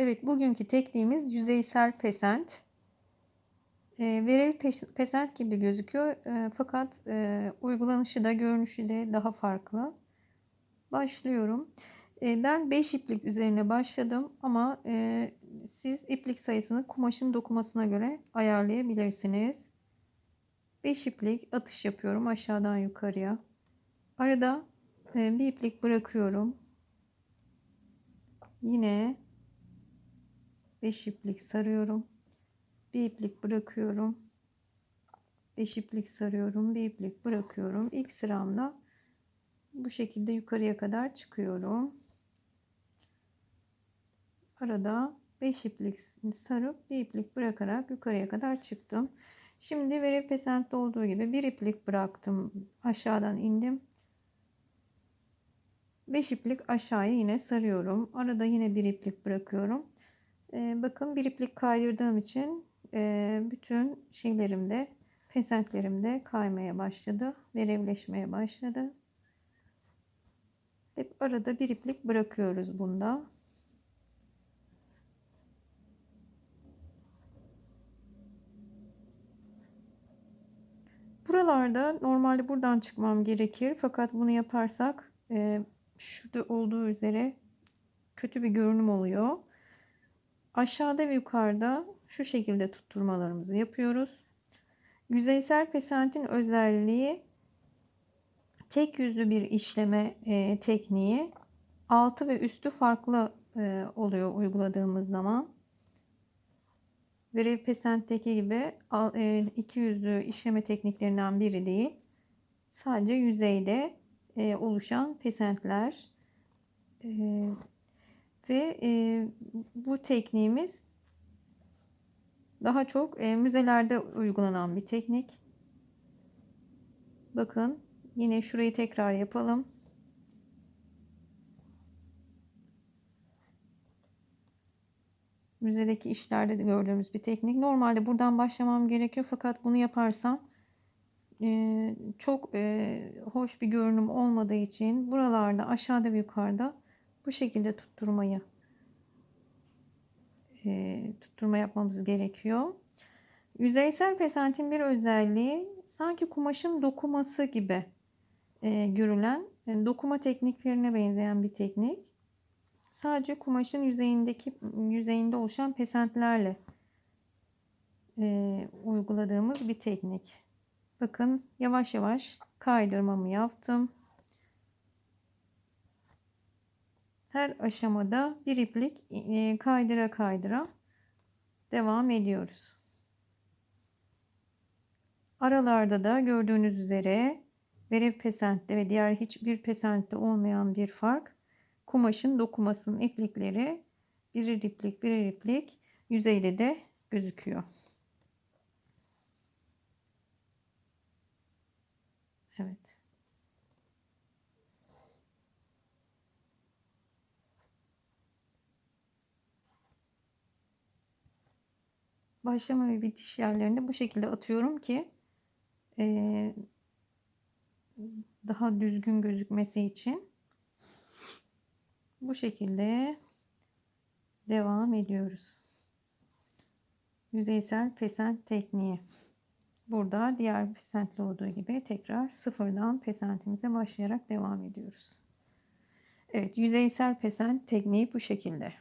Evet, bugünkü tekniğimiz yüzeysel pesent. E, verev pes- pesent gibi gözüküyor E, fakat e, uygulanışı da görünüşü de daha farklı. Başlıyorum. E, ben 5 iplik üzerine başladım ama e, siz iplik sayısını kumaşın dokumasına göre ayarlayabilirsiniz. 5 iplik atış yapıyorum aşağıdan yukarıya. Arada e, bir iplik bırakıyorum. Yine 5 iplik sarıyorum. Bir iplik bırakıyorum. 5 iplik sarıyorum. Bir iplik bırakıyorum. İlk sıramda bu şekilde yukarıya kadar çıkıyorum. Arada 5 iplik sarıp bir iplik bırakarak yukarıya kadar çıktım. Şimdi veri pesentte olduğu gibi bir iplik bıraktım. Aşağıdan indim. 5 iplik aşağıya yine sarıyorum. Arada yine bir iplik bırakıyorum. Ee, bakın bir iplik kaydırdığım için e, bütün şeylerimde pesentlerimde kaymaya başladı. Verevleşmeye başladı. Hep arada bir iplik bırakıyoruz bunda. Buralarda normalde buradan çıkmam gerekir. Fakat bunu yaparsak e, şurada olduğu üzere kötü bir görünüm oluyor. Aşağıda ve yukarıda şu şekilde tutturmalarımızı yapıyoruz. Yüzeysel pesentin özelliği tek yüzlü bir işleme e, tekniği. Altı ve üstü farklı e, oluyor uyguladığımız zaman. Verev pesentteki gibi e, iki yüzlü işleme tekniklerinden biri değil. Sadece yüzeyde e, oluşan pesentler. E, ve e, bu tekniğimiz daha çok e, müzelerde uygulanan bir teknik. Bakın yine şurayı tekrar yapalım. Müzedeki işlerde de gördüğümüz bir teknik. Normalde buradan başlamam gerekiyor fakat bunu yaparsam e, çok e, hoş bir görünüm olmadığı için buralarda aşağıda ve yukarıda bu şekilde tutturmayı e, tutturma yapmamız gerekiyor. Yüzeysel pesentin bir özelliği sanki kumaşın dokuması gibi e, görülen yani dokuma tekniklerine benzeyen bir teknik. Sadece kumaşın yüzeyindeki yüzeyinde oluşan pesentlerle e, uyguladığımız bir teknik. Bakın yavaş yavaş kaydırmamı yaptım. Her aşamada bir iplik e, kaydıra kaydıra devam ediyoruz. Aralarda da gördüğünüz üzere verev pesentte ve diğer hiçbir pesentte olmayan bir fark kumaşın dokumasının iplikleri birer iplik birer iplik yüzeyde de gözüküyor. Evet. Başlama ve bitiş yerlerinde bu şekilde atıyorum ki e, daha düzgün gözükmesi için bu şekilde devam ediyoruz. Yüzeysel pesent tekniği. Burada diğer pesentli olduğu gibi tekrar sıfırdan pesentimize başlayarak devam ediyoruz. Evet yüzeysel pesent tekniği bu şekilde.